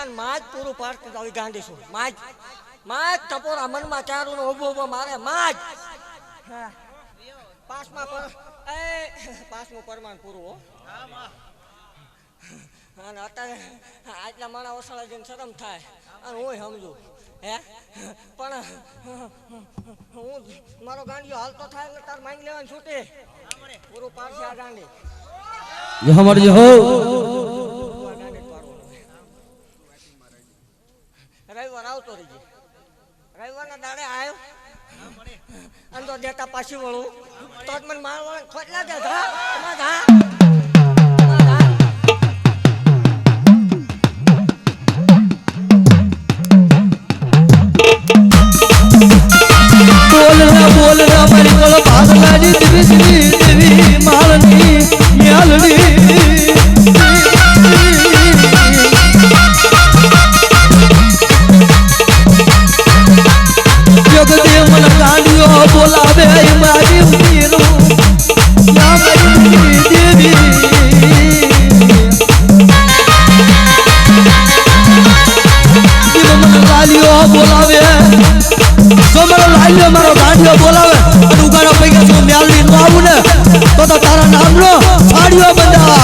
તાન માજ પૂરું પાડતી આવી ગાંડી છું માં જ ટપોરા મનમાં ચારું નો ઊભો ઊભો મારે માં જ પાસમાં પર એ પાસનું પરમાણ પૂરું હો. અને અત્યારે આટલા માણા ઓસાળા જઈને શરમ થાય. અને હું સમજુ. હે? પણ હું મારો ગાંડિયો હાલતો થાય એટલે તાર માંગી લેવાની છૂટે. પૂરું પાડશે આ ગાંડી. હો. જગદેવ ગાંડિયો બોલાવે મારી ઉમીરું નામ મારી દેવી. લાલિયો બોલાવે. જો મારો મારો બંધાય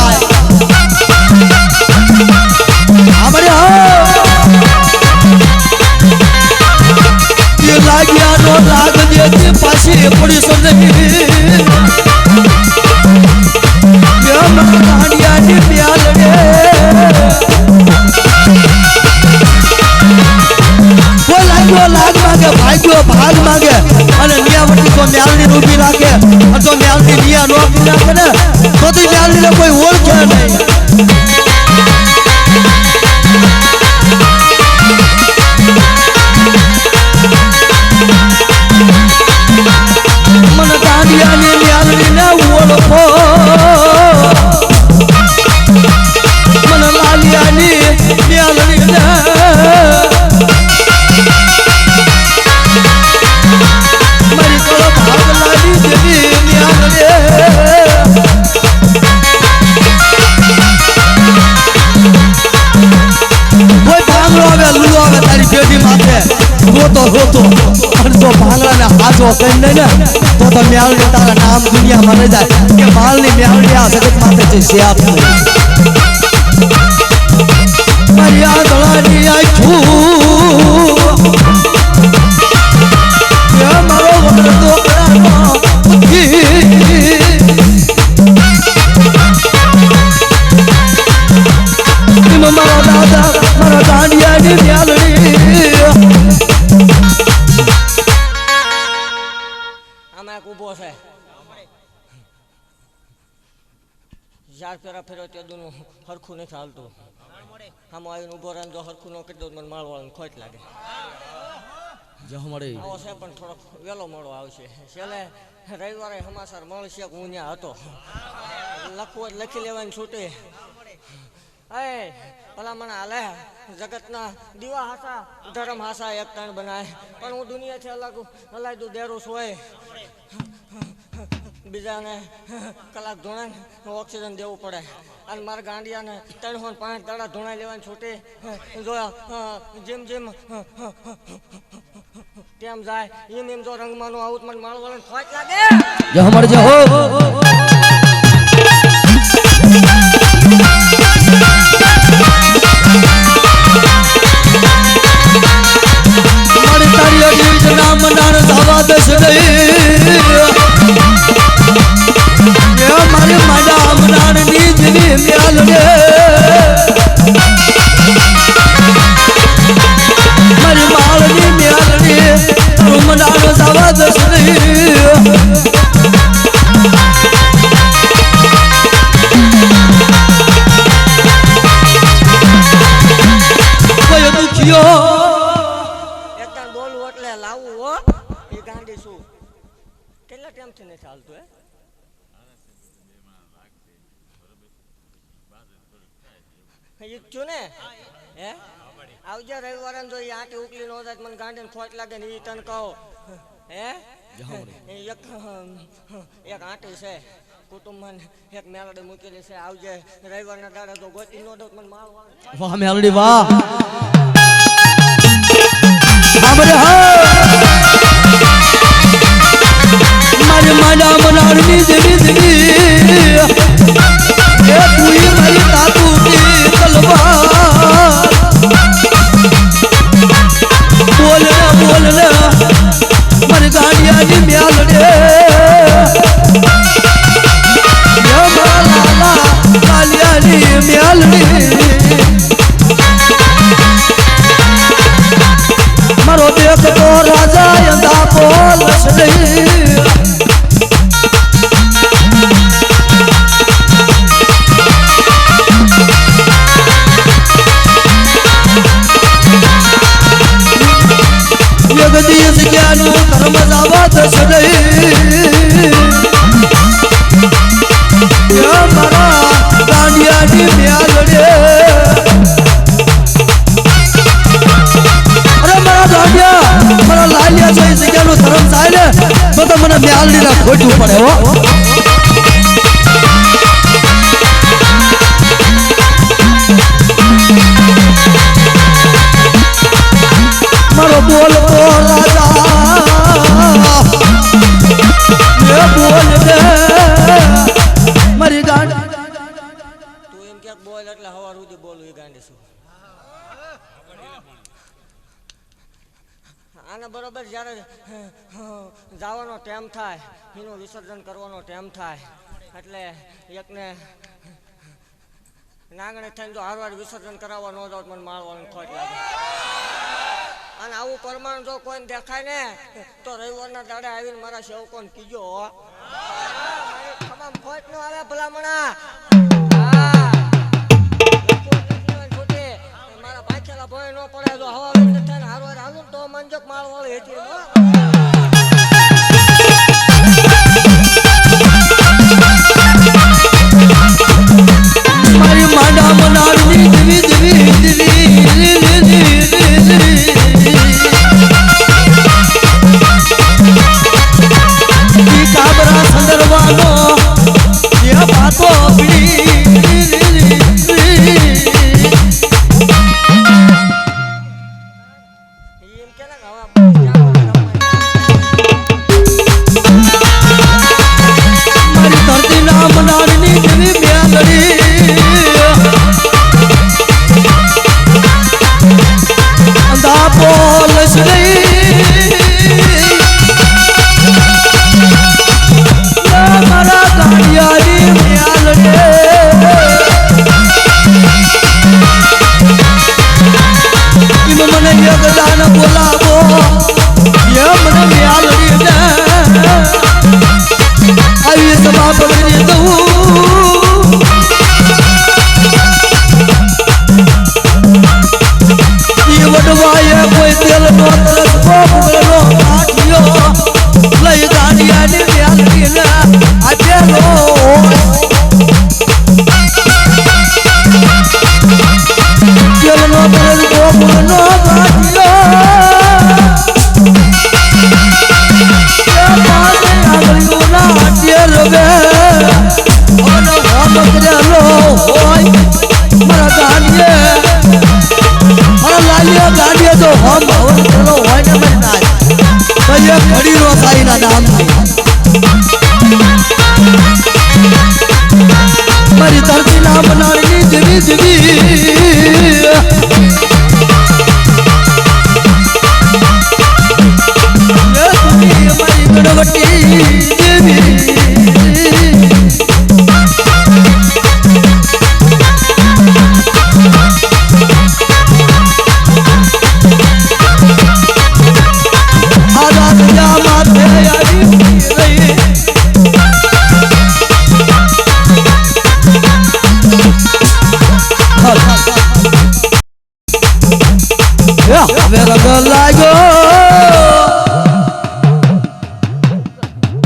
જે પાછી અને જો ભાંગડાને હાજો કરી દે ને તો તો મ્યાલની તારા નામ દુનિયામાં રહી જાય કે માલની મ્યાલની આ જગત માટે છે શ્યાપ નહીં મારી આંધળાની આંખું ચાર ફેરા ફેરો તે દૂનું હરખું નથી હાલતું. આમાં આવીને ઊભો રહે જો હરખું ન કરી દઉં મને માળવાળાને ખોટ લાગે. જો મળે આવો છે પણ થોડોક વહેલો મોડો આવશે. છેલ્લે રવિવારે સમાચાર મળશે કે હું ત્યાં હતો. લખવું જ લખી લેવાની છૂટી. એ ભલા મને હાલે. જગતના દીવા હાસા ધર્મ હાસા એક તણ બનાય. પણ હું દુનિયાથી અલગ દઉં દેરુસ હોય બીજાને કલાક ધોણાને ઓક્સિજન દેવું પડે. અને મારા ગાંડિયાને ત્રણસો ફોન પાંચ દાડા ધોણાઈ લેવાની છૂટી. જો અ, જેમ જેમ તેમ જાય. એમ એમ જો રંગમાં આવું મને માળવાળાને ખોટ લાગે. જહ. મળે જય હે ઈ જ છું ને? હે આવજો રવિવારે તો એ આંટી ઉકલી નો જાય મને ગાંડીને ખોટ લાગે ને એ તને કહો. હે? એ એક એક આંટી છે કુટુંબમાં એક મેલડી મૂકેલી છે. આવજે રવિવારના દાડે તો ગોતી નો દઉં મને માલ વાહ મેલડી વાહ. સાંભળે હા? મારી માડા મનાડની દેવી દેવી એ તુઈ મારી ખોટવું પડે હો. આને બરોબર જ્યારે જવાનો ટાઈમ થાય એનું વિસર્જન કરવાનો ટાઈમ થાય એટલે એકને નાગણે થઈને જો હારવાર વિસર્જન કરાવવા ન જાવ મને મારવાનું ખોટ લાગે અને આવું પરમાણ જો કોઈને દેખાય ને તો રવિવારના દાડે આવીને મારા સેવકોને કીજો ખોટ નો આવે ભલામણા ભોય ન પડે જો હવા હારવાર હાલું તો મંજક માળ વાળી હતી